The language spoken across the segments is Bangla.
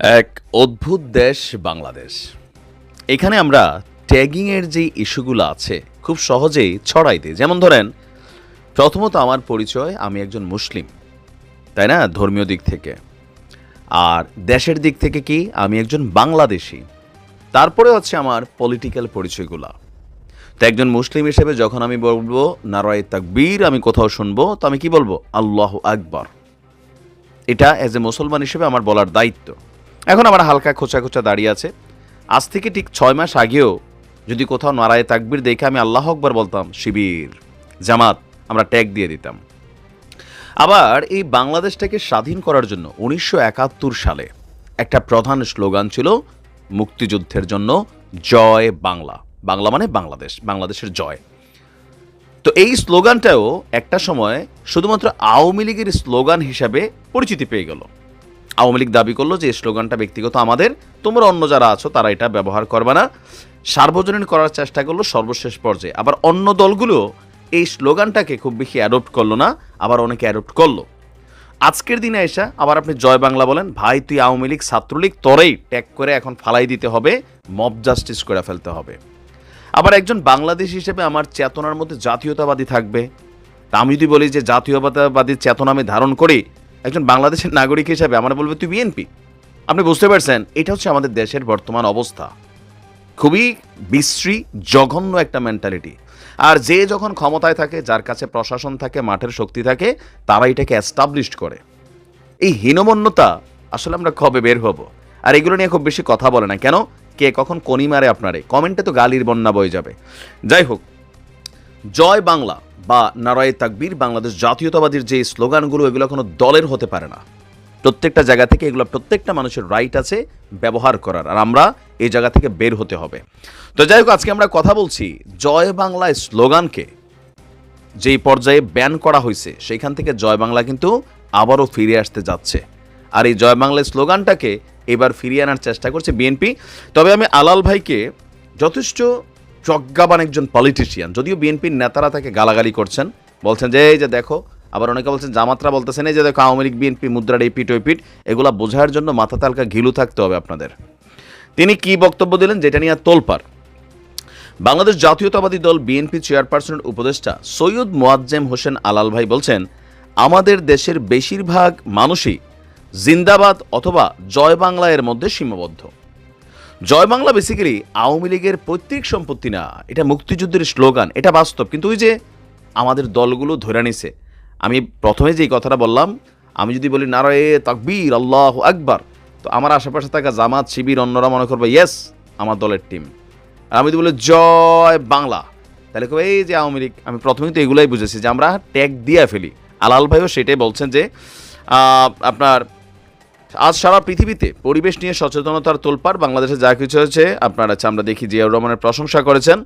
এক অদ্ভুত দেশ বাংলাদেশ। এখানে আমরা ট্যাগিংয়ের যে ইস্যুগুলো আছে, খুব সহজেই ছড়াই দিই। যেমন ধরেন, প্রথমত আমার পরিচয়, আমি একজন মুসলিম, তাই না? ধর্মীয় দিক থেকে। আর দেশের দিক থেকে কি? আমি একজন বাংলাদেশি। তারপরে হচ্ছে আমার পলিটিক্যাল পরিচয়গুলা। তো একজন মুসলিম হিসেবে যখন আমি বলব, নারায় তাকবীর, আমি কোথাও শুনব, তো আমি কি বলব? আল্লাহ আকবর। এটা অ্যাজ এ মুসলমান হিসেবে আমার বলার দায়িত্ব। এখন আমার হালকা খোঁচা খোঁচা দাঁড়িয়ে আছে। আজ থেকে ঠিক ছয় মাস আগেও যদি কোথাও নারায় তাকবির দেখে আমি আল্লাহ আকবর বলতাম, শিবির, জামাত, আমরা ট্যাগ দিয়ে দিতাম। আবার এই বাংলাদেশটাকে স্বাধীন করার জন্য উনিশশো একাত্তর সালে একটা প্রধান স্লোগান ছিল, মুক্তিযুদ্ধের জন্য জয় বাংলা। বাংলা মানে বাংলাদেশ, বাংলাদেশের জয়। তো এই স্লোগানটাও একটা সময় শুধুমাত্র আওয়ামী লীগের স্লোগান হিসাবে পরিচিতি পেয়ে গেল। আওয়ামী লীগ দাবি করল যে স্লোগানটা ব্যক্তিগত আমাদের। তোমরা অন্য যারা আছো, তারা এটা ব্যবহার করবে না। সার্বজনীন করার চেষ্টা করল সর্বশেষ পর্যায়ে। আবার অন্য দলগুলো এই স্লোগানটাকে খুব বেশি অ্যাডপ্ট করল না, আবার অনেকে অ্যাডপ্ট করল। আজকের দিনে এসা আবার আপনি জয় বাংলা বলেন, ভাই, তুই আওয়ামী লীগ, ছাত্রলীগ, তোরেই ট্যাগ করে এখন ফালাই দিতে হবে, মব জাস্টিস করে ফেলতে হবে। আবার একজন বাংলাদেশ হিসেবে আমার চেতনার মধ্যে জাতীয়তাবাদী থাকবে। তা আমি যদি বলি যে, জাতীয়তাবাদী চেতনা আমি ধারণ করি একজন বাংলাদেশের নাগরিক হিসাবে আমার বলবে তুই বিএনপি। আপনি বুঝতে পারছেন, এটা হচ্ছে আমাদের দেশের বর্তমান অবস্থা। খুবই বিশ্রী, জঘন্য একটা মেন্টালিটি আর যে যখন ক্ষমতায় থাকে, যার কাছে প্রশাসন থাকে, মাঠের শক্তি থাকে, তারা এটাকে অ্যাস্টাবলিশড করে। এই হীনমন্যতা আসলে আমরা কবে বের হব? আর এগুলো নিয়ে খুব বেশি কথা বলে না। কেন? কে কখন কনি মারে আপনারে? কমেন্টে তো গালির বন্যা বয়ে যাবে। যাই হোক জয় বাংলা বা নারায় তাকবীর বাংলাদেশ জাতীয়তাবাদীর যে স্লোগানগুলো, এগুলো কোনো দলের হতে পারে না। প্রত্যেকটা জায়গা থেকে এগুলো প্রত্যেকটা মানুষের রাইট আছে ব্যবহার করার, আর আমরা এই জায়গা থেকে বের হতে হবে। তো যাই হোক, আজকে আমরা কথা বলছি জয় বাংলা স্লোগানকে যেই পর্যায়ে ব্যান করা হয়েছে, সেইখান থেকে জয় বাংলা কিন্তু আবারও ফিরে আসতে যাচ্ছে। আর এই জয় বাংলা স্লোগানটাকে এবার ফিরিয়ে আনার চেষ্টা করছে বিএনপি। তবে আমি আলাল ভাইকে যথেষ্ট প্রজ্ঞাবান একজন পলিটিশিয়ান যদিও বিএনপির নেতারা তাকে গালাগালি করছেন, বলছেন যে, এই যে দেখো, আবার অনেকে বলছেন, জামাতরা বলতেছেন, এই যে দেখো, আওয়ামী লীগ, বিএনপি, মুদ্রার এই পিট ওই পিট এগুলা বোঝার জন্য মাথা তালকা ঘিলু থাকতে হবে আপনাদের। তিনি কি বক্তব্য দিলেন, যেটা নিয়ে তোলপাড়? বাংলাদেশ জাতীয়তাবাদী দল বিএনপি চেয়ারপারসনের উপদেষ্টা সৈয়দ মোয়াজ্জেম হোসেন আলাল ভাই বলছেন, আমাদের দেশের বেশিরভাগ মানুষই জিন্দাবাদ অথবা জয় বাংলা এর মধ্যে সীমাবদ্ধ। জয় বাংলা বেসিক্যালি আওয়ামী লীগের পৈতৃক সম্পত্তি না। এটা মুক্তিযুদ্ধের স্লোগান, এটা বাস্তব। কিন্তু ওই যে আমাদের দলগুলো ধরে নিছে। আমি প্রথমে যেই কথাটা বললাম, আমি যদি বলি নারায়ে তাকবীর, আল্লাহ আকবার, তো আমার আশেপাশে থাকা জামাত, শিবির, অন্যরা মনে করবে ইয়েস আমার দলের টিম আর আমি যদি বলি, জয় বাংলা, তাহলে কবে, এই যে আওয়ামী লীগ, আমি প্রথমেই তো এগুলাই বুঝেছি যে আমরা ট্যাগ দিয়ে ফেলি। আলাল ভাইও সেটাই বলছেন যে আপনার আজ সারা পৃথিবীতে পরিবেশ নিয়ে সচেতনতার তোলপাড়, বাংলাদেশে যা কিছু হয়েছে, আপনারা আমরা দেখি জিয়াউর রহমানের প্রশংসা করেছেন।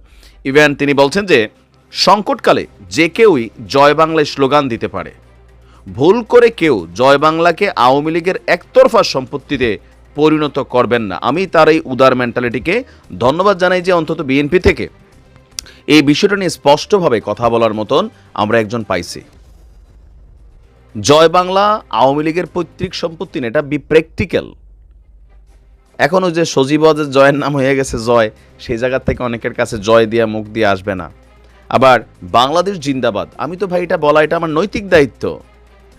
ইভেন তিনি বলছেন যে, সংকটকালে যে কেউই জয় বাংলায় স্লোগান দিতে পারে। ভুল করে কেউ জয় বাংলাকে আওয়ামী লীগের একতরফা সম্পত্তিতে পরিণত করবেন না। আমি তার এই উদার মেন্টালিটিকে ধন্যবাদ জানাই যে অন্তত বিএনপি থেকে। এই বিষয়টা নিয়ে স্পষ্টভাবে কথা বলার মতন আমরা একজন পাইছি। জয় বাংলা, আওয়ামী লীগের পৈতৃক সম্পত্তি না, এটা বি প্র্যাকটিক্যাল এখনও যে সজীবদের জয়ের নাম হয়ে গেছে জয়, সেই জায়গা থেকে অনেকের কাছে জয় দিয়া, মুখ দিয়ে আসবে না। আবার বাংলাদেশ জিন্দাবাদ, আমি তো ভাই এটা বলা, এটা আমার নৈতিক দায়িত্ব।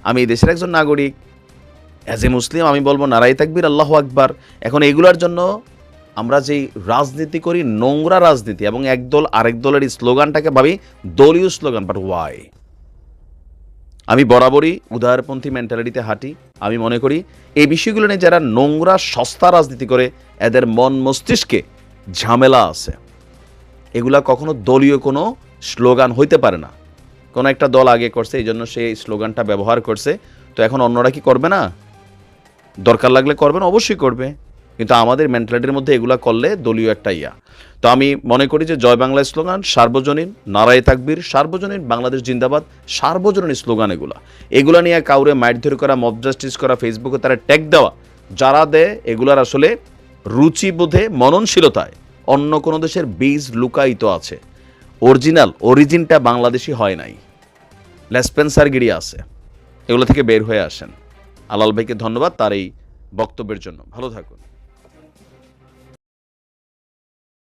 আমি এই দেশের একজন নাগরিক। অ্যাজ এ মুসলিম আমি বলব নারাই তাকবির, আল্লাহ আকবার। এখন এগুলোর জন্য আমরা যেই রাজনীতি করি, নোংরা রাজনীতি, এবং একদল আরেক দলের স্লোগানটাকে ভাবি দলীয় স্লোগান বাট ওয়াই আমি বরাবরই উদারপন্থী মেন্টালিটিতে হাঁটি। আমি মনে করি এই বিষয়গুলো নিয়ে যারা নোংরা, সস্তা রাজনীতি করে, এদের মন মস্তিষ্কে ঝামেলা আছে। এগুলা কখনো দলীয় কোনো স্লোগান হইতে পারে না। কোনো একটা দল আগে করছে, এই জন্য সেই স্লোগানটা ব্যবহার করছে। তো এখন অন্যরা কি করবে না? দরকার লাগলে করবেন অবশ্যই করবে। কিন্তু আমাদের মেন্টালিটির মধ্যে এগুলা করলে দলীয় একটা ইয়া। তো আমি মনে করি যে জয় বাংলা স্লোগান, সার্বজনীন, নারায় তাকবীর, সার্বজনীন, বাংলাদেশ জিন্দাবাদ, সার্বজনীন স্লোগান এগুলা। এগুলা নিয়ে কাউরে মারধর করা, মব জাস্টিস করা ফেসবুকে তারা ট্যাগ দেওয়া, যারা দেয় এগুলার আসলে রুচিবোধে মননশীলতায় অন্য কোনো দেশের বীজ লুকায়িত আছে। অরিজিনাল, অরিজিনটা বাংলাদেশি হয় নাই। লেসপেন্সার গিরি আছে। এগুলো থেকে বের হয়ে আসেন। আলাল ভাইকে ধন্যবাদ তার এই বক্তব্যের জন্য। ভালো থাকুন।